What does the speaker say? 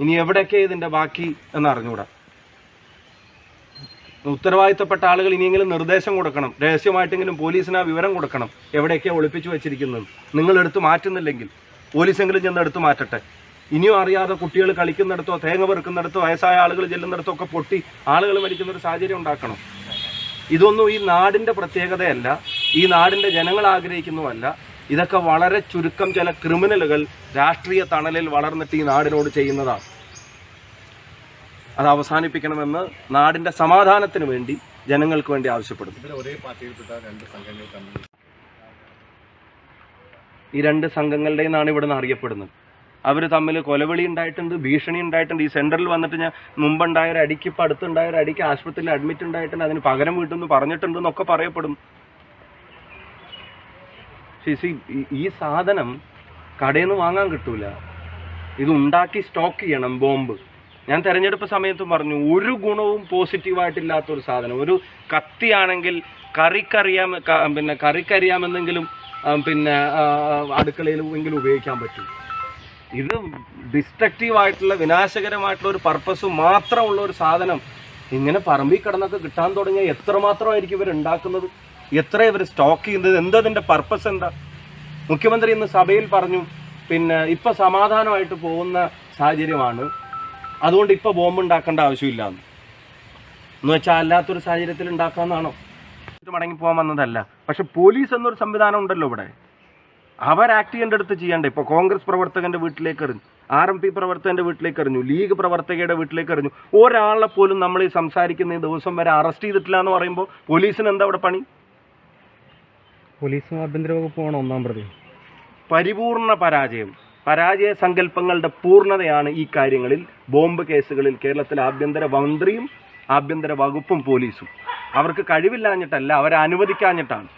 ഇനി എവിടെയൊക്കെ ഇതിന്റെ ബാക്കി എന്ന് അറിഞ്ഞുകൂടാ? ഉത്തരവാദിത്തപ്പെട്ട ആളുകൾ ഇനിയെങ്കിലും നിർദ്ദേശം കൊടുക്കണം. രഹസ്യമായിട്ടെങ്കിലും പോലീസിന് ആ വിവരം കൊടുക്കണം. എവിടെയൊക്കെയാണ് ഒളിപ്പിച്ചു വെച്ചിരിക്കുന്നത്? നിങ്ങൾ എടുത്തു മാറ്റുന്നില്ലെങ്കിൽ പോലീസെങ്കിലും ചെന്ന് എടുത്ത് മാറ്റട്ടെ. ഇനിയും അറിയാതെ കുട്ടികൾ കളിക്കുന്നിടത്തോ തേങ്ങ പെറുക്കുന്നിടത്തോ വയസ്സായ ആളുകൾ ചെല്ലുന്നിടത്തോ ഒക്കെ പൊട്ടി ആളുകൾ മരിക്കുന്ന ഒരു സാഹചര്യം ഉണ്ടാക്കണം. ഇതൊന്നും ഈ നാടിന്റെ പ്രത്യേകതയല്ല. ഈ നാടിന്റെ ജനങ്ങൾ ആഗ്രഹിക്കുന്നുമല്ല ഇതൊക്കെ വളരെ ചുരുക്കം ചില ക്രിമിനലുകൾ രാഷ്ട്രീയ തണലിൽ വളർന്നിട്ട് ഈ നാടിനോട് ചെയ്യുന്നതാണ്. അത് അവസാനിപ്പിക്കണമെന്ന് നാടിന്റെ സമാധാനത്തിന് വേണ്ടി ജനങ്ങൾക്ക് വേണ്ടി ആവശ്യപ്പെടുന്നു. ഈ രണ്ട് സംഘങ്ങളുടെ നിന്നാണ് ഇവിടെ നിന്ന് അറിയപ്പെടുന്നത്. അവർ തമ്മിൽ കൊലവിളി ഉണ്ടായിട്ടുണ്ട് ഭീഷണി ഉണ്ടായിട്ടുണ്ട്. ഈ സെന്ററിൽ വന്നിട്ട് ഞാൻ മുമ്പുണ്ടായ ഒരു അടിക്ക് ഇപ്പം അടുത്തുണ്ടായ ഒരു അടിക്ക് ആശുപത്രിയിൽ അഡ്മിറ്റ് ഉണ്ടായിട്ടുണ്ട്. അതിന് പകരം വീട്ടുമെന്ന് പറഞ്ഞിട്ടുണ്ട് എന്നൊക്കെ see, ഈ- സാധനം കടയിൽ നിന്ന് വാങ്ങാൻ കിട്ടൂല. ഇത് ഉണ്ടാക്കി സ്റ്റോക്ക് ചെയ്യണം ബോംബ്. ഞാൻ തെരഞ്ഞെടുപ്പ് സമയത്തും പറഞ്ഞു ഒരു ഗുണവും പോസിറ്റീവായിട്ടില്ലാത്ത ഒരു സാധനം. ഒരു കത്തിയാണെങ്കിൽ കറിക്കറിയാം പിന്നെ കറിക്കറിയാമെന്നെങ്കിലും പിന്നെ അടുക്കളയിലെങ്കിലും ഉപയോഗിക്കാൻ പറ്റും. ഇത് ഡിസ്ട്രക്റ്റീവ് ആയിട്ടുള്ള വിനാശകരമായിട്ടുള്ള ഒരു പർപ്പസ് മാത്രമുള്ള ഒരു സാധനം. ഇങ്ങനെ പറമ്പിൽ കിടന്നൊക്കെ കിട്ടാൻ തുടങ്ങിയാൽ എത്രമാത്രമായിരിക്കും ഇവർ ഉണ്ടാക്കുന്നത്? എത്ര ഇവർ സ്റ്റോക്ക് ചെയ്യുന്നത്? എന്താ അതിന്റെ പർപ്പസ് എന്താ? മുഖ്യമന്ത്രി ഇന്ന് സഭയിൽ പറഞ്ഞു പിന്നെ ഇപ്പം സമാധാനമായിട്ട് പോകുന്ന സാഹചര്യമാണ്. അതുകൊണ്ട് ഇപ്പോൾ ബോംബ് ഉണ്ടാക്കേണ്ട ആവശ്യമില്ല എന്ന് എന്ന് വെച്ചാൽ അല്ലാത്തൊരു സാഹചര്യത്തിൽ ഉണ്ടാക്കാമെന്നാണോ മടങ്ങി പോകാൻ വന്നതല്ല. പക്ഷെ പോലീസ് എന്നൊരു സംവിധാനം ഉണ്ടല്ലോ ഇവിടെ. അവർ ആക്ട് ചെയ്യേണ്ട അടുത്ത് ചെയ്യണ്ടേ? ഇപ്പോൾ കോൺഗ്രസ് പ്രവർത്തകന്റെ വീട്ടിലേക്ക് എറിഞ്ഞു. ആർ എം പി പ്രവർത്തകന്റെ വീട്ടിലേക്ക് എറിഞ്ഞു. ലീഗ് പ്രവർത്തകയുടെ വീട്ടിലേക്ക് എറിഞ്ഞു. ഒരാളെ പോലും നമ്മൾ ഈ സംസാരിക്കുന്ന ഈ ദിവസം വരെ അറസ്റ്റ് ചെയ്തിട്ടില്ല എന്ന് പറയുമ്പോൾ പോലീസിന് എന്താ അവിടെ പണി? പോലീസും ആഭ്യന്തര വകുപ്പുമാണ് ഒന്നാം പ്രതി? പരിപൂർണ പരാജയം. പരാജയ സങ്കല്പങ്ങളുടെ പൂർണതയാണ് ഈ കാര്യങ്ങളിൽ. ബോംബ് കേസുകളിൽ കേരളത്തിലെ ആഭ്യന്തര മന്ത്രിയും ആഭ്യന്തര വകുപ്പും പോലീസും. അവർക്ക് കഴിവില്ലാഞ്ഞിട്ടല്ല അവരെ അനുവദിക്കാഞ്ഞിട്ടാണ്.